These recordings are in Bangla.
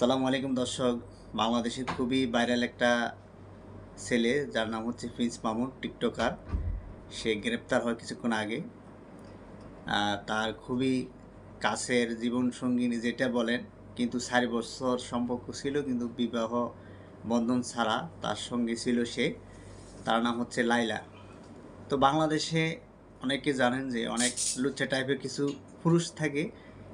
সালামু আলাইকুম দর্শক। বাংলাদেশের খুবই ভাইরাল একটা ছেলে, যার নাম হচ্ছে প্রিন্স মামুন, টিকটকার। সে গ্রেপ্তার হয় কিছুক্ষণ আগে। তার খুবই কাছের জীবনসঙ্গিনী যেটা বলেন, কিন্তু চারি বছর সম্পর্ক ছিল, কিন্তু বিবাহ বন্ধন ছাড়া তার সঙ্গে ছিল সে। তার নাম হচ্ছে লাইলা তো বাংলাদেশে অনেকে জানেন যে অনেক লুচ্চা টাইপের কিছু পুরুষ থাকে।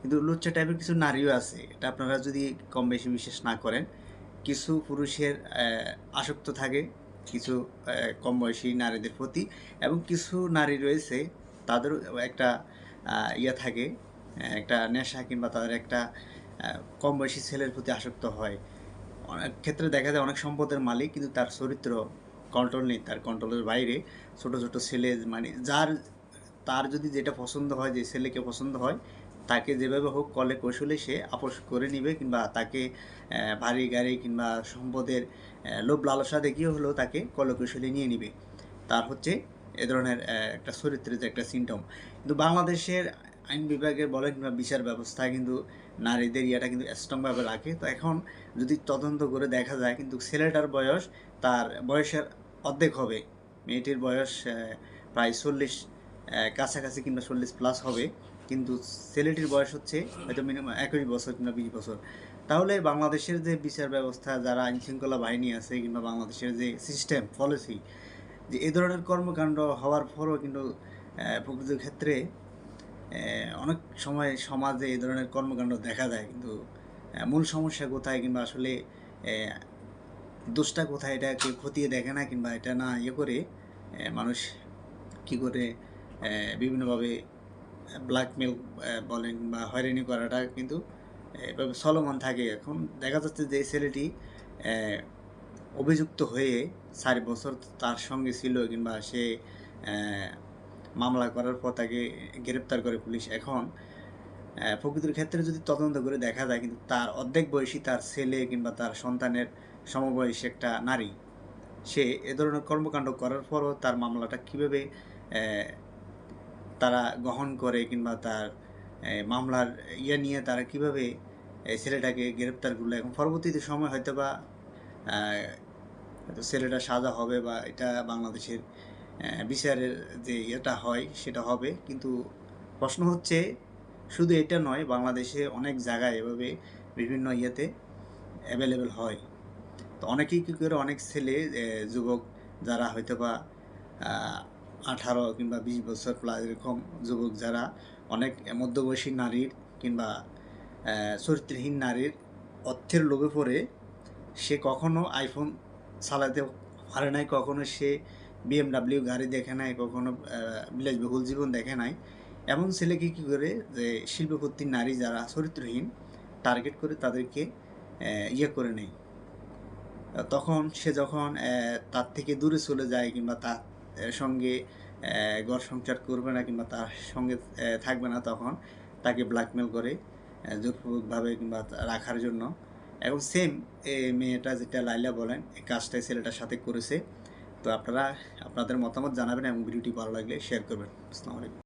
কিন্তু লুচ্চা টাইপের কিছু নারীও আছে। এটা আপনারা যদি কম বেশি বিশ্বাস না করেন, কিছু পুরুষের আসক্ত থাকে, কিছু কম বয়সী নারীদের প্রতি এবং কিছু নারী রয়েছে, তাদের একটা ইয়ে থাকে একটা নেশা কিংবা তাদের একটা কম বয়সী ছেলের প্রতি আসক্ত হয়। অনেক ক্ষেত্রে দেখা যায় অনেক সম্পদের মালিক কিন্তু তার চরিত্র কন্ট্রোল নেই, তার কন্ট্রোলের বাইরে ছোট ছোট ছেলে মানে যার, তার যদি যেটা পছন্দ হয়, যে ছেলেকে পছন্দ হয় তাকে যেভাবে হোক কলে কৌশলে সে আপোষ করে নিবে কিংবা তাকে বাড়ি গাড়ি কিংবা সম্পদের লোভ লালসা দেখিয়ে হলেও তাকে কলে কৌশলে নিয়ে নিবে। তার হচ্ছে এ ধরনের একটা চরিত্রের যে একটা সিমটম কিন্তু বাংলাদেশের আইন বিভাগের বলেন কিংবা বিচার ব্যবস্থা কিন্তু নারীদের ইয়েটা কিন্তু স্ট্রংভাবে রাখে। তো এখন যদি তদন্ত করে দেখা যায় কিন্তু ছেলেটার বয়স তার বয়সের অর্ধেক হবে। মেয়েটির বয়স প্রায় চল্লিশ কাছাকাছি কিংবা চল্লিশ প্লাস হবে। কিন্তু ছেলেটির বয়স হচ্ছে হয়তো মিনিমাম একুশ বছর কিংবা বিশ বছর। তাহলে বাংলাদেশের যে বিচার ব্যবস্থা, যারা আইন শৃঙ্খলা বাহিনী আছে কিংবা বাংলাদেশের যে সিস্টেম পলিসি যে এ ধরনের কর্মকাণ্ড হওয়ার পরও কিন্তু প্রকৃত ক্ষেত্রে অনেক সময় সমাজে এই ধরনের কর্মকাণ্ড দেখা যায় কিন্তু মূল সমস্যা কোথায় কিংবা আসলে দোষটা কোথায়, এটা কেউ খতিয়ে দেখে না কিংবা এটা না ইয়ে করে মানুষ কি করে বিভিন্নভাবে ব্ল্যাকমেল বলেন বা হয়রানি করাটা কিন্তু এভাবে চলমান থাকে। এখন দেখা যাচ্ছে যে ছেলেটি অভিযুক্ত হয়ে চার বছর তার সঙ্গে ছিল কিংবা সে মামলা করার পর তাকে গ্রেপ্তার করে পুলিশ। এখন প্রকৃতির ক্ষেত্রে যদি তদন্ত করে দেখা যায় কিন্তু তার অর্ধেক বয়সী তার ছেলে কিংবা তার সন্তানের সমবয়সী একটা নারী, সে এ ধরনের কর্মকাণ্ড করার পরও তার মামলাটা কীভাবে তারা গ্রহণ করে কিংবা তার মামলার ইয়ে নিয়ে তারা কীভাবে ছেলেটাকে গ্রেপ্তার করল। এখন পরবর্তীতে সময় হয়তো বা ছেলেটা সাজা হবে বা এটা বাংলাদেশের বিচারের যে ইয়েটা হয় সেটা হবে। কিন্তু প্রশ্ন হচ্ছে, শুধু এটা নয়, বাংলাদেশে অনেক জায়গায় এভাবে বিভিন্ন ইয়েতে অ্যাভেলেবেল হয়। তো অনেকেই কী করে, অনেক ছেলে যুবক যারা হয়তো বা আঠারো কিংবা বিশ বছর প্লাস এরকম যুবক যারা অনেক মধ্যবয়সী নারীর কিংবা চরিত্রহীন নারীর অর্থের লোভে পড়ে, সে কখনো আইফোন চালাতে পারে নাই, কখনো সে বিএমডাব্লিউ গাড়ি দেখে নাই, কখনো বিলাসবহুল জীবন দেখে নাই। এমন ছেলেকে কী করে যে শিল্পপতির নারী যারা চরিত্রহীন টার্গেট করে তাদেরকে ইয়ে করে নেয়? তখন সে যখন তার থেকে দূরে চলে যায় কিংবা তার সঙ্গে ঘর সংসার করবে না কিংবা তার সঙ্গে থাকবে না তখন তাকে ব্ল্যাকমেল করে জোরপূর্বকভাবে কিংবা রাখার জন্য। এবং সেম এ মেয়েটা যেটা লাইলা বলেন, এই কাজটাই ছেলেটার সাথে করেছে। তো আপনারা, আপনাদের মতামত জানাবেন এবং ভিডিওটি ভালো লাগলে শেয়ার করবেন। আসসালামু আলাইকুম।